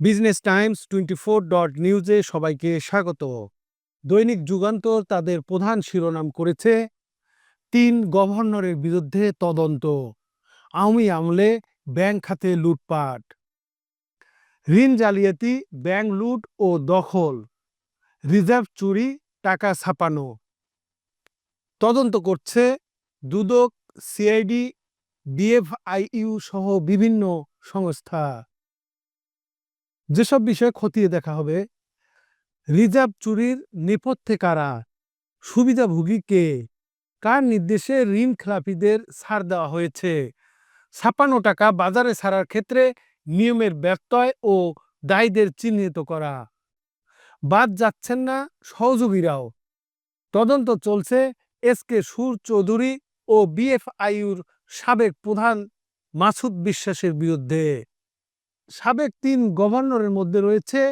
Business times twenty four dot নিউজে সবাইকে স্বাগত। দৈনিক যুগান্তর তাদের প্রধান শিরোনাম করেছে, তিন গভর্নরের বিরুদ্ধে তদন্ত, আওয়ামী আমলে ব্যাংক খাতে লুটপাট, ঋণ জালিয়াতি, ব্যাংক লুট ও দখল, রিজার্ভ চুরি, টাকা ছাপানো। তদন্ত করছে দুদক, সিআইডি, ডিএফআইইউ সহ বিভিন্ন সংস্থা। যেসব বিষয়ে খতিয়ে দেখা হবে, রিজার্ভ চুরির নেপথ্যে কারা, সুবিধাভোগী কে, কার নির্দেশে ঋণ খেলাপিদের ছাড় দেওয়া হয়েছে ছাপ্পান্ন টাকা বাজারে ছাড়ার ক্ষেত্রে নিয়মের ব্যত্যয় ও দায়ীদের চিহ্নিত করা। বাদ যাচ্ছেন না সহযোগীরাও। তদন্ত চলছে এস কে সুর চৌধুরী ও বিএফআইউর সাবেক প্রধান মাসুদ বিশ্বাসের বিরুদ্ধে। সাবেক তিন গভর্নরের মধ্যে রয়েছে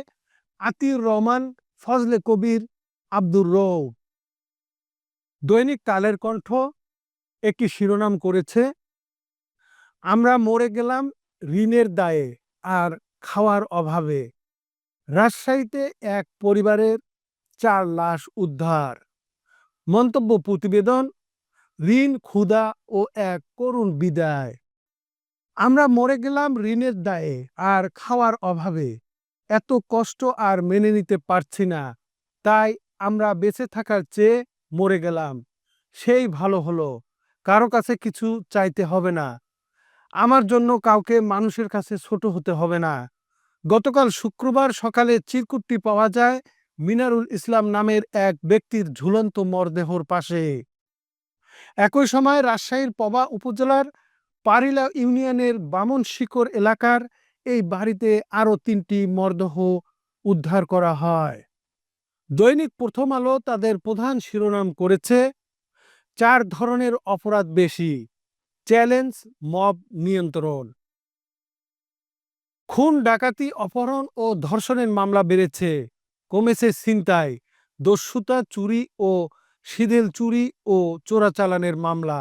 আতির রহমান, ফজলে কবির, আব্দুর রৌ দৈনিক কালের কণ্ঠ একটি শিরোনাম করেছে, আমরা মরে গেলাম ঋণের দায়ে আর খাওয়ার অভাবে। রাজশাহীতে এক পরিবারের চার লাশ উদ্ধার। মন্তব্য, প্রতিবেদন, ঋণ, ক্ষুধা ও এক করুণ বিদায়। আমরা মরে গেলাম ঋণের দায়ে আর খাওয়ার অভাবে। এত কষ্ট আর মেনে নিতে পারছি না। তাই আমরা বেঁচে থাকার চেয়ে মরে গেলাম। সেই ভালো হলো। কারও কাছে কিছু চাইতে হবে না। আমার জন্য কাউকে মানুষের কাছে ছোট হতে হবে না। গতকাল শুক্রবার সকালে চিরকুটটি পাওয়া যায় মিনারুল ইসলাম নামের এক ব্যক্তির ঝুলন্ত মরদেহর পাশে। একই সময় রাজশাহীর পবা উপজেলার পারিলা ইউনিয়নের বামন শিকর এলাকার এই বাড়িতে আরও তিনটি মরদেহ উদ্ধার করা হয়। দৈনিক প্রথম আলো তাদের প্রধান শিরোনাম করেছে, চার ধরনের অপরাধ বেশি, চ্যালেঞ্জ, মব নিয়ন্ত্রণ। খুন, ডাকাতি, অপহরণ ও ধর্ষণের মামলা বেড়েছে, কমেছে ছিনতাই, দস্যুতা চুরি ও সিদেল চুরি ও চোরাচালানের মামলা।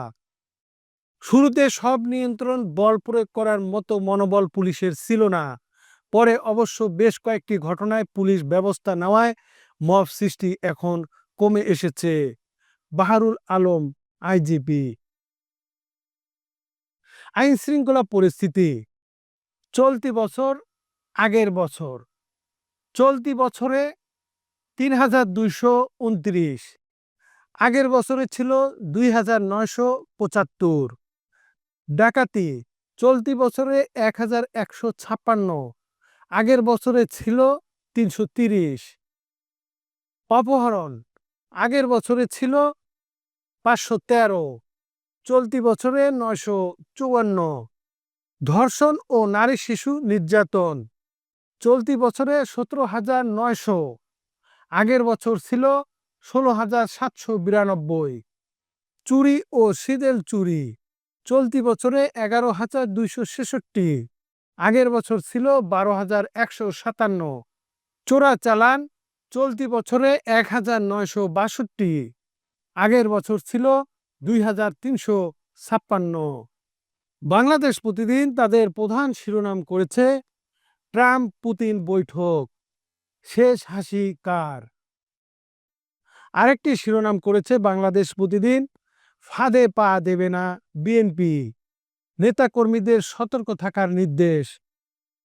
শুরুতে সব নিয়ন্ত্রণ বল প্রয়োগ করার মতো মনোবল পুলিশের ছিল না। পরে অবশ্য বেশ কয়েকটি ঘটনায় পুলিশ ব্যবস্থা নেওয়ায় মব সৃষ্টি এখন কমে এসেছে। বাহারুল আলম, আইজিপি। আইন শৃঙ্খলা পরিস্থিতি। চলতি বছর, আগের বছর। চলতি বছরে তিন হাজার দুইশো উনত্রিশ। আগের বছরে ছিল দুই হাজার নয়শো পঁচাত্তর। ডাকাতি। চলতি বছরে এক হাজার একশো ছাপ্পান্ন, আগের বছরে ছিল তিনশো তিরিশ। অপহরণ, আগের বছরে ছিল পাঁচশো তেরো, চলতি বছরে নয়শো চুয়ান্ন। ধর্ষণ ও নারী শিশু নির্যাতন, চলতি বছরে সতেরো হাজার নয়শো, আগের বছর ছিল ষোলো হাজার সাতশো বিরানব্বই। চুরি ও সিদেল চুরি। চলতি বছরে এগারো হাজার দুইশো ছেষট্টি, আগের বছর ছিল বারো হাজার একশো সাতান্ন। চোরা চালান চলতি বছরে এক হাজার নয়শো বাষট্টি, আগের বছর ছিল দুই হাজার তিনশো ছাপ্পান্ন। বাংলাদেশ প্রতিদিন তাদের প্রধান শিরোনাম করেছে ট্রাম্প পুতিন বৈঠক, শেষ হাসি কার। আরেকটি শিরোনাম করেছে বাংলাদেশ প্রতিদিন ফাঁদে পা দেবে না বিএনপি। নেতাকর্মীদের সতর্ক থাকার নির্দেশ।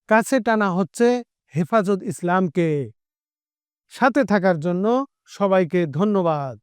কাছে টানা হচ্ছে হেফাজত ইসলামকে। সাথে থাকার জন্য সবাইকে ধন্যবাদ।